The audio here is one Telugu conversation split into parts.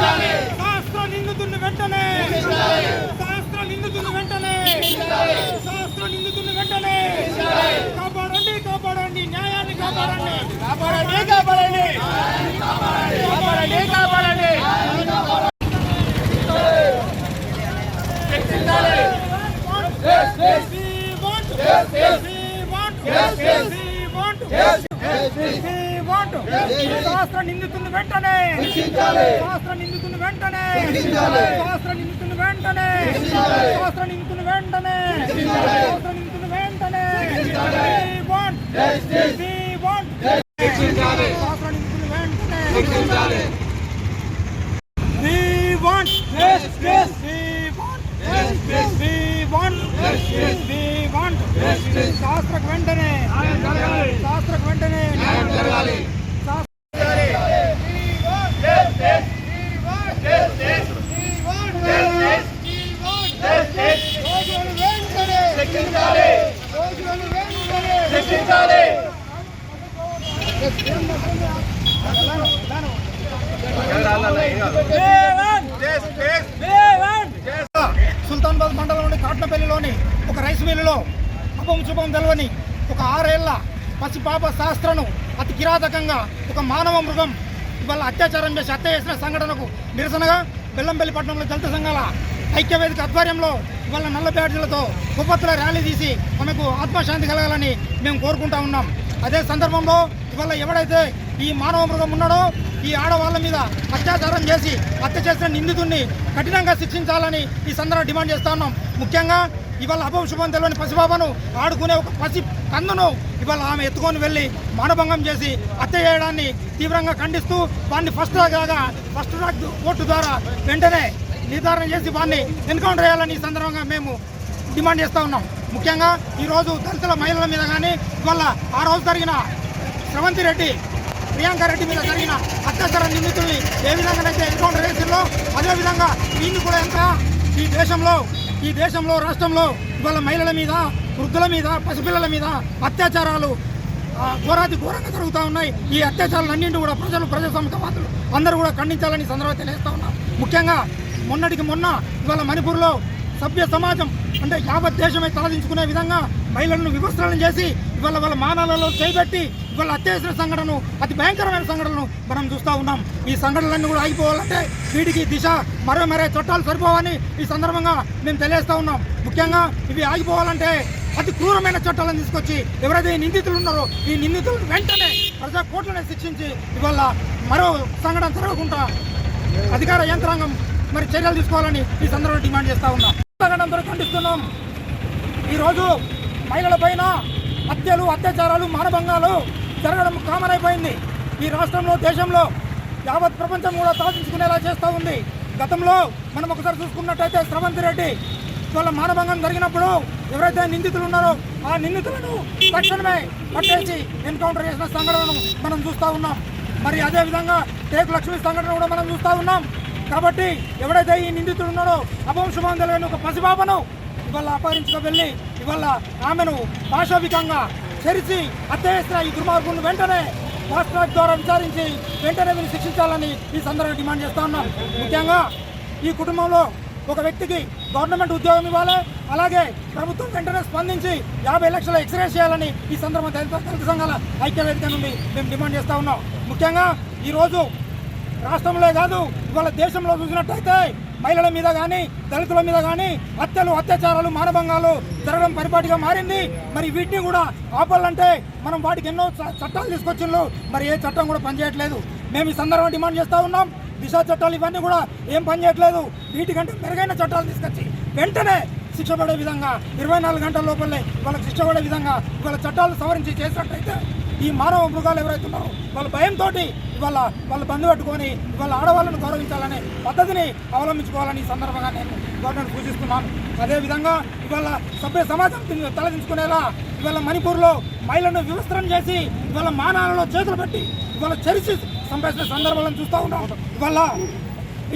శాస్త్ర నిందితుడిని వెంటనే. శాస్త్ర నిందితుడిని వెంటనే. శాస్త్ర నిందితుడిని వెంటనే. కాపాడండి కాపాడండి. న్యాయాన్ని కాపాడండి. కాపాడండి కాపాడండి. కాపాడండి కాపాడండి. We want we want we want we want శాస్త్ర నిందితుడిని వెంటనే. శాస్త్ర నిందితుడిని వెంటనే. శాస్త్ర నిందితుడిని వెంటనే. శాస్త్ర నిందితుడిని వెంటనే. శాస్త్ర నిందితుడిని వెంటనే. want we want శాస్త్ర నిందితుడిని వెంటనే. We want justice. We want justice. We want justice. We want justice. శాస్త్రకు వెంటనే. శాస్త్రకు వెంటనే రోజులను వెంటనే రోజులను వెంటనే శిక్షించాలి సుల్తాన్బాద్ మండలంలోని కాట్నపల్లిలోని ఒక రైస్ మిల్లులో అపం శుభం తెలవని ఒక ఆరేళ్ళ పసిపాప శాస్త్రను అతి కిరాతకంగా ఒక మానవ మృగం ఇవాళ అత్యాచారం చేసి హత్య చేసిన సంఘటనకు నిరసనగా బెల్లంపల్లి పట్టణంలో దళిత సంఘాల ఐక్యవేదిక ఆధ్వర్యంలో ఇవాళ నల్ల బ్యాడ్జీలతో కుప్పత్తుల ర్యాలీ తీసి మనకు ఆత్మశాంతి కలగాలని మేము కోరుకుంటా ఉన్నాం. అదే సందర్భంలో ఇవాళ ఎవడైతే ఈ మానవ మృగం ఉన్నాడో ఈ ఆడవాళ్ళ మీద అత్యాచారం చేసి హత్య చేసిన నిందితుడిని కఠినంగా శిక్షించాలని ఈ సందర్భంగా డిమాండ్ చేస్తా ఉన్నాం. ముఖ్యంగా ఇవాళ అపశుభం తెలియని పసిబాబను ఆడుకునే ఒక పసి కందును ఇవాళ ఆమె ఎత్తుకొని వెళ్ళి మానభంగం చేసి హత్య చేయడాన్ని తీవ్రంగా ఖండిస్తూ వాడిని ఫస్ట్ రాగా ఫస్ట్ ట్రాక్ కోర్టు ద్వారా వెంటనే నిర్ధారణ చేసి వాడిని ఎన్కౌంటర్ చేయాలని ఈ సందర్భంగా మేము డిమాండ్ చేస్తూ ఉన్నాం. ముఖ్యంగా ఈరోజు దళితుల మహిళల మీద కానీ ఇవాళ ఆ రోజు జరిగిన శ్రవంతి రెడ్డి ప్రియాంక రెడ్డి మీద జరిగిన అత్యాచార నిందితుల్ని ఏ విధంగానైతే ఎన్కౌంటర్ చేసిందో అదేవిధంగా దీన్ని కూడా ఎంత? ఈ దేశంలో ఈ దేశంలో రాష్ట్రంలో ఇవాళ మహిళల మీద వృద్ధుల మీద పసిపిల్లల మీద అత్యాచారాలు ఘోరాతి ఘోరంగా జరుగుతూ ఉన్నాయి. ఈ అత్యాచారాలన్నింటి కూడా ప్రజలు ప్రజాస్వామికవాదులు అందరూ కూడా ఖండించాలని సందర్భంగా తెలియజేస్తా ఉన్నారు ముఖ్యంగా మొన్నటికి మొన్న ఇవాళ మణిపూర్లో సభ్య సమాజం అంటే యావత్ దేశమే తలదించుకునే విధంగా మహిళలను వివస్త్రాలను చేసి ఇవాళ వాళ్ళ మానాలలో చేపెట్టి ఇవాళ అత్యవసర సంఘటనను అతి భయంకరమైన సంఘటనను మనం చూస్తూ ఉన్నాం. ఈ సంఘటనలన్నీ కూడా ఆగిపోవాలంటే వీటికి దిశ మరో మరే చట్టాలు సరిపోవని ఈ సందర్భంగా మేము తెలియజేస్తా ఉన్నాం. ముఖ్యంగా ఇవి ఆగిపోవాలంటే అతి క్రూరమైన చట్టాలను తీసుకొచ్చి ఎవరైతే ఈ నిందితులు ఉన్నారో ఈ నిందితులను వెంటనే ప్రజా కోర్టులను శిక్షించి ఇవాళ మరో సంఘటన జరగకుండా అధికార యంత్రాంగం మరి చర్యలు తీసుకోవాలని ఈ సందర్భంలో డిమాండ్ చేస్తూ ఉన్నాం. సంఘటనతో ఖండిస్తున్నాం. ఈరోజు మహిళల పైన హత్యలు అత్యాచారాలు మానభంగాలు జరగడం కామన్ అయిపోయింది ఈ రాష్ట్రంలో దేశంలో యావత్ ప్రపంచం కూడా సాధించుకునేలా చేస్తూ ఉంది. గతంలో మనం ఒకసారి చూసుకున్నట్టయితే స్రవంతి రెడ్డి వాళ్ళ మానభంగం జరిగినప్పుడు ఎవరైతే నిందితులు ఉన్నారో ఆ నిందితులను తక్షణమే పట్టేసి ఎన్కౌంటర్ చేసిన సంఘటనను మనం చూస్తూ ఉన్నాం. మరి అదేవిధంగా టేకు లక్ష్మి సంఘటన కూడా మనం చూస్తూ ఉన్నాం. కాబట్టి ఎవడైతే ఈ నిందితుడు ఉన్నాడో అపంశుభం తెలియని ఒక పసిబాబను ఇవాళ అపహరించుకు వెళ్ళి ఇవాళ ఆమెను పాశవికంగా చెరిచి హత్య ఈ దుర్మార్గులను వెంటనే ఫాస్ట్ ట్రాక్ ద్వారా విచారించి వెంటనే వీళ్ళు శిక్షించాలని ఈ సందర్భంగా డిమాండ్ చేస్తా ఉన్నాం. ముఖ్యంగా ఈ కుటుంబంలో ఒక వ్యక్తికి గవర్నమెంట్ ఉద్యోగం ఇవ్వాలి అలాగే ప్రభుత్వం వెంటనే స్పందించి యాభై లక్షల ఎక్స్రే చేయాలని ఈ సందర్భంగా దళిత దళిత సంఘాల ఐక్యవేదిక నుండి మేము డిమాండ్ చేస్తా ఉన్నాం. ముఖ్యంగా ఈరోజు రాష్ట్రంలో కాదు ఇవాళ దేశంలో చూసినట్టయితే మహిళల మీద కానీ దళితుల మీద కానీ హత్యలు అత్యాచారాలు మానభంగాలు జరగడం పరిపాటిగా మారింది. మరి వీటిని కూడా ఆపాలంటే మనం వాటికి ఎన్నో చట్టాలు తీసుకొచ్చిండ్రు. మరి ఏ చట్టం కూడా పనిచేయట్లేదు. మేము ఈ సందర్భంగా డిమాండ్ చేస్తూ ఉన్నాం. దిశ చట్టాలు ఇవన్నీ కూడా ఏం పనిచేయట్లేదు వీటికంటే మెరుగైన చట్టాలు తీసుకొచ్చి వెంటనే శిక్ష పడే విధంగా ఇరవై నాలుగు గంటల లోపలే వాళ్ళకి శిక్ష పడే విధంగా వాళ్ళ చట్టాలు సవరించి చేసినట్టయితే ఈ మానవ మృగాలు ఎవరైతే ఉన్నారో వాళ్ళ భయంతో ఇవాళ వాళ్ళ బంధు పెట్టుకొని ఇవాళ ఆడవాళ్ళను గౌరవించాలనే పద్ధతిని అవలంబించుకోవాలని ఈ సందర్భంగా నేను గవర్నమెంట్ సూచిస్తున్నాను. అదేవిధంగా ఇవాళ సభ్య సమాజం తలదించుకునేలా ఇవాళ మణిపూర్లో మహిళలను వివస్త్రం చేసి ఇవాళ మానాలలో చేతులు పెట్టి ఇవాళ చరిచి సంపేసిన సందర్భాలను చూస్తూ ఉన్నాం. ఇవాళ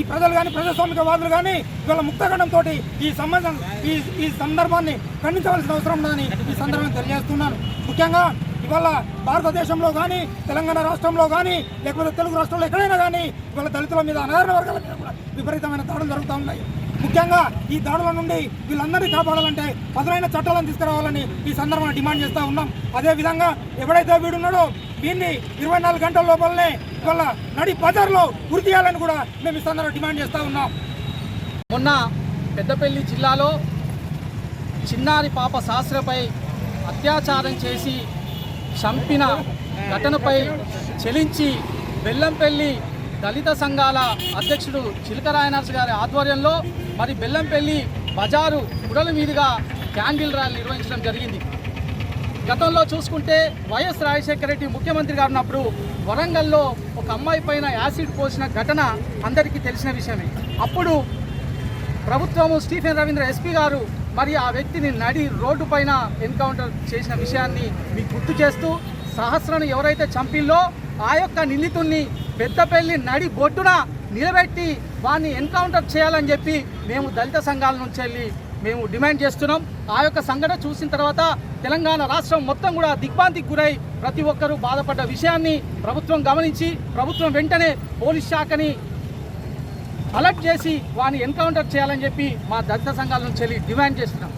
ఈ ప్రజలు కానీ ప్రజాస్వామికవాదులు కానీ ఇవాళ ముక్తగండంతో ఈ సంబంధం ఈ ఈ సందర్భాన్ని ఖండించవలసిన అవసరం ఉందని ఈ సందర్భంగా తెలియజేస్తున్నాను. ముఖ్యంగా ఇవాళ భారతదేశంలో కానీ తెలంగాణ రాష్ట్రంలో కానీ లేకపోతే తెలుగు రాష్ట్రంలో ఎక్కడైనా కానీ ఇవాళ దళితుల మీద అనారణ వర్గాల మీద కూడా విపరీతమైన దాడులు జరుగుతూ ఉన్నాయి. ముఖ్యంగా ఈ దాడుల నుండి వీళ్ళందరినీ కాపాడాలంటే పదులైన చట్టాలను తీసుకురావాలని ఈ సందర్భంగా డిమాండ్ చేస్తూ ఉన్నాం. అదేవిధంగా ఎవడైతే వీడున్నాడో దీన్ని ఇరవై నాలుగు గంటల లోపలనే ఇవాళ నడి బజార్లో గురి తీయాలని కూడా మేము ఈ సందర్భంగా డిమాండ్ చేస్తూ ఉన్నాం. మొన్న పెద్దపల్లి జిల్లాలో చిన్నారి పాప శాస్త్రపై అత్యాచారం చేసి చంపిన ఘటనపై చెలించి బెల్లంపల్లి దళిత సంఘాల అధ్యక్షుడు చిలకరాయనర్స్ గారి ఆధ్వర్యంలో మరి బెల్లంపల్లి బజారు గుడల మీదుగా క్యాండిల్ ర్యాలీ నిర్వహించడం జరిగింది. గతంలో చూసుకుంటే వైఎస్ రాజశేఖర రెడ్డి ముఖ్యమంత్రి గారు ఉన్నప్పుడు వరంగల్లో ఒక అమ్మాయి పైన యాసిడ్ పోసిన ఘటన అందరికీ తెలిసిన విషయమే. అప్పుడు ప్రభుత్వము స్టీఫెన్ రవీంద్ర ఎస్పీ గారు మరి ఆ వ్యక్తిని నడి రోడ్డు పైన ఎన్కౌంటర్ చేసిన విషయాన్ని మీకు గుర్తు చేస్తూ సహస్రను ఎవరైతే చంపిల్లో ఆ యొక్క నిందితుణ్ణి పెద్దపల్లి నడి బొడ్డున నిలబెట్టి వాడిని ఎన్కౌంటర్ చేయాలని చెప్పి మేము దళిత సంఘాల నుంచి వెళ్ళి మేము డిమాండ్ చేస్తున్నాం. ఆ యొక్క సంఘటన చూసిన తర్వాత తెలంగాణ రాష్ట్రం మొత్తం కూడా దిగ్భాంతికి గురై ప్రతి ఒక్కరూ బాధపడ్డ విషయాన్ని ప్రభుత్వం గమనించి ప్రభుత్వం వెంటనే పోలీస్ శాఖని అలర్ట్ చేసి వాని ఎన్కౌంటర్ చేయాలని చెప్పి మా దళిత సంఘాల నుంచి డిమాండ్ చేస్తున్నాం.